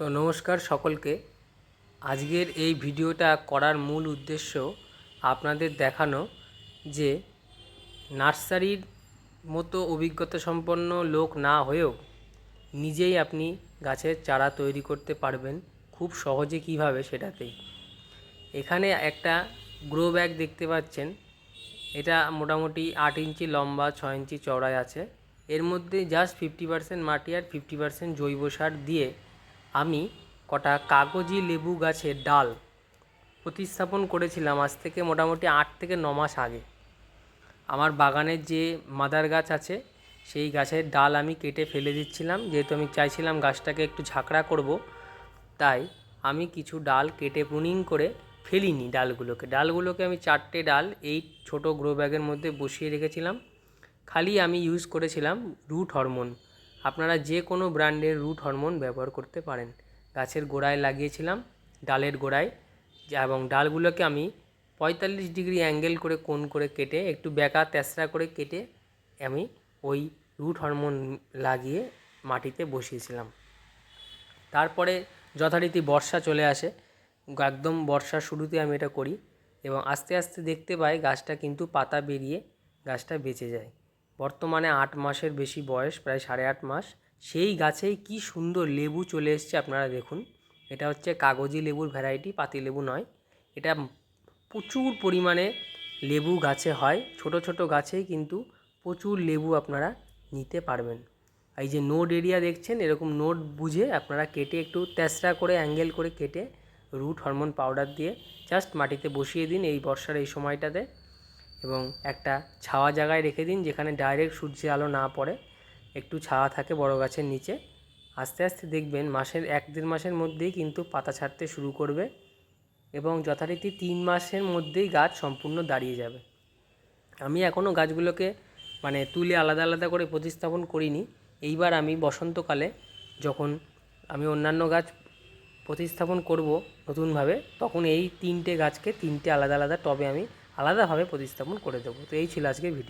তো নমস্কার সকলকে। আজকের এই ভিডিওটা করার মূল উদ্দেশ্য আপনাদের দেখানো যে নার্সারির মতো অভিজ্ঞতা সম্পন্ন লোক না হয়েও নিজেই আপনি গাছের চারা তৈরি করতে পারবেন খুব সহজে কীভাবে সেটাতেই। এখানে একটা গ্রো ব্যাগ দেখতে পাচ্ছেন। এটা মোটামুটি আট ইঞ্চি লম্বা ছয় ইঞ্চি চওড়ায় আছে। এর মধ্যে জাস্ট ফিফটি পার্সেন্ট মাটি আর ফিফটি পার্সেন্ট জৈব সার দিয়ে আমি কটা কাগজি লেবু গাছের ডাল প্রতিস্থাপন করেছিলাম আজ থেকে মোটামুটি আট থেকে ন মাস আগে। আমার বাগানের যে মাদার গাছ আছে, সেই গাছের ডাল আমি কেটে ফেলে দিচ্ছিলাম। যেহেতু আমি চাইছিলাম গাছটাকে একটু ঝাঁকড়া করব, তাই আমি কিছু ডাল কেটে প্রুনিং করে ফেলিনি ডালগুলোকে। ডালগুলোকে আমি চারটে ডাল এই ছোট গ্রো ব্যাগের মধ্যে বসিয়ে রেখেছিলাম। খালি আমি ইউজ করেছিলাম রুট হরমোন আপনারা যে কোনো ব্র্যান্ডের রুট হরমোন ব্যবহার করতে পারেন। গাছের গোড়ায় লাগিয়েছিলাম, ডালের গোড়ায়, এবং ডালগুলোকে আমি পঁয়তাল্লিশ ডিগ্রি অ্যাঙ্গেল করে কোণ করে কেটে, একটু বেঁকা তেসরা করে কেটে আমি ওই রুট হরমোন লাগিয়ে মাটিতে বসিয়েছিলাম। তারপরে যথারীতি বর্ষা চলে আসে। একদম বর্ষার শুরুতে আমি এটা করি এবং আস্তে আস্তে দেখতে পাই গাছটা কিন্তু পাতা বেরিয়ে গাছটা বেঁচে যায়। বর্তমানে আট মাসের বেশি বয়স, প্রায় সাড়ে আট মাস। সেই গাছেই কি সুন্দর লেবু চলে এসছে আপনারা দেখুন। এটা হচ্ছে কাগজি লেবুর ভ্যারাইটি, পাতি লেবু নয়। এটা প্রচুর পরিমাণে লেবু গাছে হয়। ছোট ছোট গাছেই কিন্তু প্রচুর লেবু আপনারা নিতে পারবেন। এই যে নোড এরিয়া দেখছেন, এরকম নোড বুঝে আপনারা কেটে একটু তেসরা করে, অ্যাঙ্গেল করে কেটে রুট হরমোন পাউডার দিয়ে জাস্ট মাটিতে বসিয়ে দিন এই বর্ষার এই সময়টাতে। এবং একটা ছাওয়া জায়গায় রেখে দিন যেখানে ডাইরেক্ট সূর্যের আলো না পড়ে। একটু ছাওয়া থাকে বড় গাছের নিচে। আস্তে আস্তে দেখবেন মাসের এক দেড় মাসের মধ্যেই কিন্তু পাতা ছাড়তে শুরু করবে এবং যথারীতি তিন মাসের মধ্যেই গাছ সম্পূর্ণ দাঁড়িয়ে যাবে। আমি এখনও গাছগুলোকে মানে তুলে আলাদা আলাদা করে প্রতিস্থাপন করিনি। এইবার আমি বসন্তকালে যখন আমি অন্যান্য গাছ প্রতিস্থাপন করব নতুনভাবে, তখন এই তিনটে গাছকে তিনটে আলাদা আলাদা টবে আমি আলাদাভাবে প্রতিস্থাপন করে দেবো। তো এই ছিল আজকের ভিডিও।